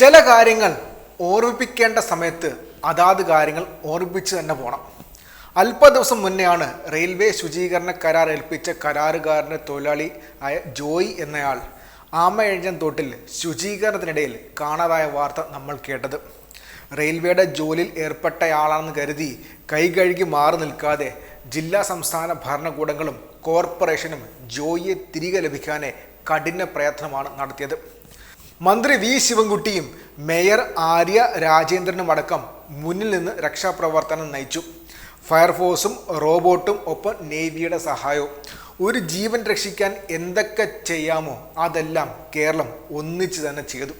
ചില കാര്യങ്ങൾ ഓർമ്മിപ്പിക്കേണ്ട സമയത്ത് അതാത് കാര്യങ്ങൾ ഓർമ്മിപ്പിച്ച് തന്നെ പോകണം അല്പ ദിവസം മുന്നെയാണ് റെയിൽവേ ശുചീകരണ കരാർ ഏൽപ്പിച്ച കരാറുകാരന്റെ തൊഴിലാളി ആയ ജോയി എന്നയാൾ ആമയഴഞ്ചൻ തോട്ടിൽ ശുചീകരണത്തിനിടയിൽ കാണാതായ വാർത്ത നമ്മൾ കേട്ടത്. റെയിൽവേയുടെ ജോലിയിൽ ഏർപ്പെട്ടയാളാണെന്ന് കരുതി കൈ കഴുകി മാറി നിൽക്കാതെ ജില്ലാ സംസ്ഥാന ഭരണകൂടങ്ങളും കോർപ്പറേഷനും ജോയിയെ തിരികെ ലഭിക്കാനേ കഠിന പ്രയത്നമാണ് നടത്തിയത്. മന്ത്രി വി ശിവൻകുട്ടിയും മേയർ ആര്യ രാജേന്ദ്രനും അടക്കം മുന്നിൽ നിന്ന് രക്ഷാപ്രവർത്തനം നയിച്ചു. ഫയർഫോഴ്സും റോബോട്ടും ഒപ്പം നേവിയുടെ സഹായവും. ഒരു ജീവൻ രക്ഷിക്കാൻ എന്തൊക്കെ ചെയ്യാമോ അതെല്ലാം കേരളം ഒന്നിച്ചു തന്നെ ചെയ്തു.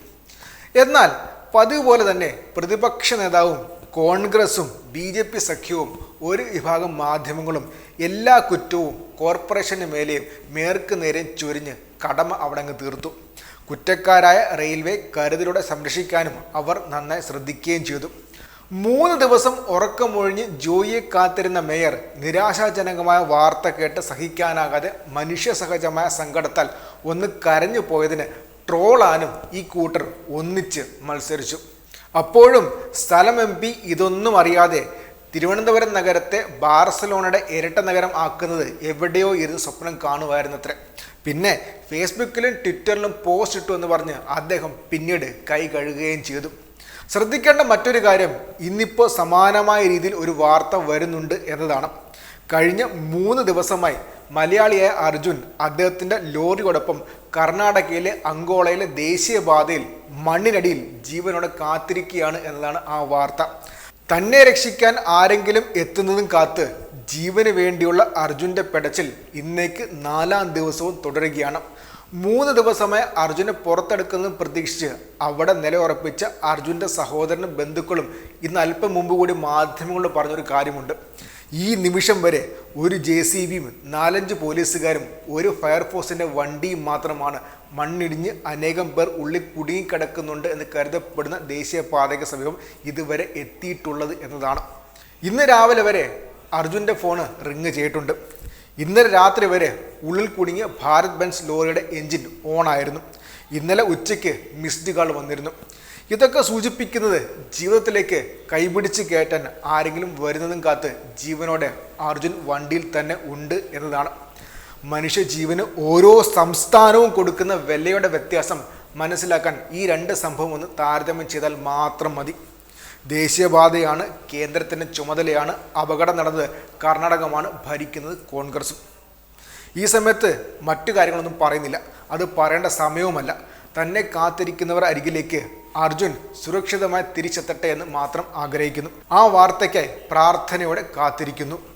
എന്നാൽ പതിവ് പോലെ തന്നെ പ്രതിപക്ഷ നേതാവും കോൺഗ്രസും ബി ജെ പി സഖ്യവും ഒരു വിഭാഗം മാധ്യമങ്ങളും എല്ലാ കുറ്റവും കോർപ്പറേഷന് മേലെയും മേർക്ക് നേരെ ചൊരിഞ്ഞ് കടമ അവിടങ്ങ് തീർത്തു. കുറ്റക്കാരായ റെയിൽവേ കരുതലോടെ സംരക്ഷിക്കാനും അവർ നന്നായി ശ്രദ്ധിക്കുകയും ചെയ്തു. മൂന്ന് ദിവസം ഉറക്കമൊഴിഞ്ഞ് ജോയിയെ കാത്തിരുന്ന മേയർ നിരാശാജനകമായ വാർത്ത കേട്ട് സഹിക്കാനാകാതെ മനുഷ്യസഹജമായ സങ്കടത്താൽ ഒന്ന് കരഞ്ഞു പോയതിന് ട്രോളാനും ഈ കൂട്ടർ ഒന്നിച്ച് മത്സരിച്ചു. അപ്പോഴും സ്ഥലം എം പി ഇതൊന്നും അറിയാതെ തിരുവനന്തപുരം നഗരത്തെ ബാർസലോണയുടെ ഇരട്ട നഗരം ആക്കുന്നത് എവിടെയോ ഇരുന്ന് സ്വപ്നം കാണുമായിരുന്നത്രേ. പിന്നെ ഫേസ്ബുക്കിലും ട്വിറ്ററിലും പോസ്റ്റ് ഇട്ടു എന്ന് പറഞ്ഞ് അദ്ദേഹം പിന്നീട് കൈ കഴുകുകയും ചെയ്തു. ശ്രദ്ധിക്കേണ്ട മറ്റൊരു കാര്യം ഇന്നിപ്പോൾ സമാനമായ രീതിയിൽ ഒരു വാർത്ത വരുന്നുണ്ട് എന്നതാണ്. കഴിഞ്ഞ മൂന്ന് ദിവസമായി മലയാളിയായ അർജുൻ അദ്ദേഹത്തിന്റെ ലോറിയോടൊപ്പം കർണാടകയിലെ അങ്കോളയിലെ ദേശീയപാതയിൽ മണ്ണിനടിയിൽ ജീവനോടെ കാത്തിരിക്കുകയാണ് എന്നതാണ് ആ വാർത്ത. തന്നെ രക്ഷിക്കാൻ ആരെങ്കിലും എത്തുന്നതും കാത്ത് ജീവന് വേണ്ടിയുള്ള അർജുന്റെ പെടച്ചിൽ ഇന്നേക്ക് നാലാം ദിവസവും തുടരുകയാണ്. മൂന്ന് ദിവസമായി അർജുനെ പുറത്തെടുക്കുന്നതും പ്രതീക്ഷിച്ച് അവിടെ നിലയുറപ്പിച്ച അർജുന്റെ സഹോദരനും ബന്ധുക്കളും ഇന്ന് അല്പം മുമ്പ് കൂടി മാധ്യമങ്ങളോട് പറഞ്ഞൊരു കാര്യമുണ്ട്. ഈ നിമിഷം വരെ ഒരു ജെ സി ബിയും നാലഞ്ച് പോലീസുകാരും ഒരു ഫയർഫോഴ്സിന്റെ വണ്ടിയും മാത്രമാണ് മണ്ണിടിഞ്ഞ് അനേകം പേർ ഉള്ളിൽ കുടുങ്ങിക്കിടക്കുന്നുണ്ട് എന്ന് കരുതപ്പെടുന്ന ദേശീയപാതയ്ക്ക് സമീപം ഇതുവരെ എത്തിയിട്ടുള്ളത് എന്നതാണ്. ഇന്ന് രാവിലെ വരെ അർജുന്റെ ഫോണ് റിങ് ചെയ്തിട്ടുണ്ട്. ഇന്നലെ രാത്രി വരെ ഉള്ളിൽ കുടുങ്ങിയ ഭാരത് ബെൻസ് ലോറിയുടെ എഞ്ചിൻ ഓണായിരുന്നു. ഇന്നലെ ഉച്ചയ്ക്ക് മിസ്ഡ് കാൾ വന്നിരുന്നു. ഇതൊക്കെ സൂചിപ്പിക്കുന്നത് ജീവിതത്തിലേക്ക് കൈപിടിച്ച് കയറ്റാൻ ആരെങ്കിലും വരുന്നതും കാത്ത് ജീവനോടെ അർജുൻ വണ്ടിയിൽ തന്നെ ഉണ്ട് എന്നതാണ്. മനുഷ്യ ജീവന് ഓരോ സംസ്ഥാനവും കൊടുക്കുന്ന വിലയുടെ വ്യത്യാസം മനസ്സിലാക്കാൻ ഈ രണ്ട് സംഭവം ഒന്ന് താരതമ്യം ചെയ്താൽ മാത്രം മതി. ദേശീയപാതയാണ് കേന്ദ്രത്തിന്റെ ചുമതലയാണ് അപകടം നടന്നത്. കർണാടകമാണ് ഭരിക്കുന്നത് കോൺഗ്രസും. ഈ സമയത്ത് മറ്റു കാര്യങ്ങളൊന്നും പറയുന്നില്ല. അത് പറയേണ്ട സമയവുമല്ല. തന്നെ കാത്തിരിക്കുന്നവർ അരികിലേക്ക് അർജുൻ സുരക്ഷിതമായി തിരിച്ചെത്തട്ടെ എന്ന് മാത്രം ആഗ്രഹിക്കുന്നു. ആ വാർത്തയ്ക്കായി പ്രാർത്ഥനയോടെ കാത്തിരിക്കുന്നു.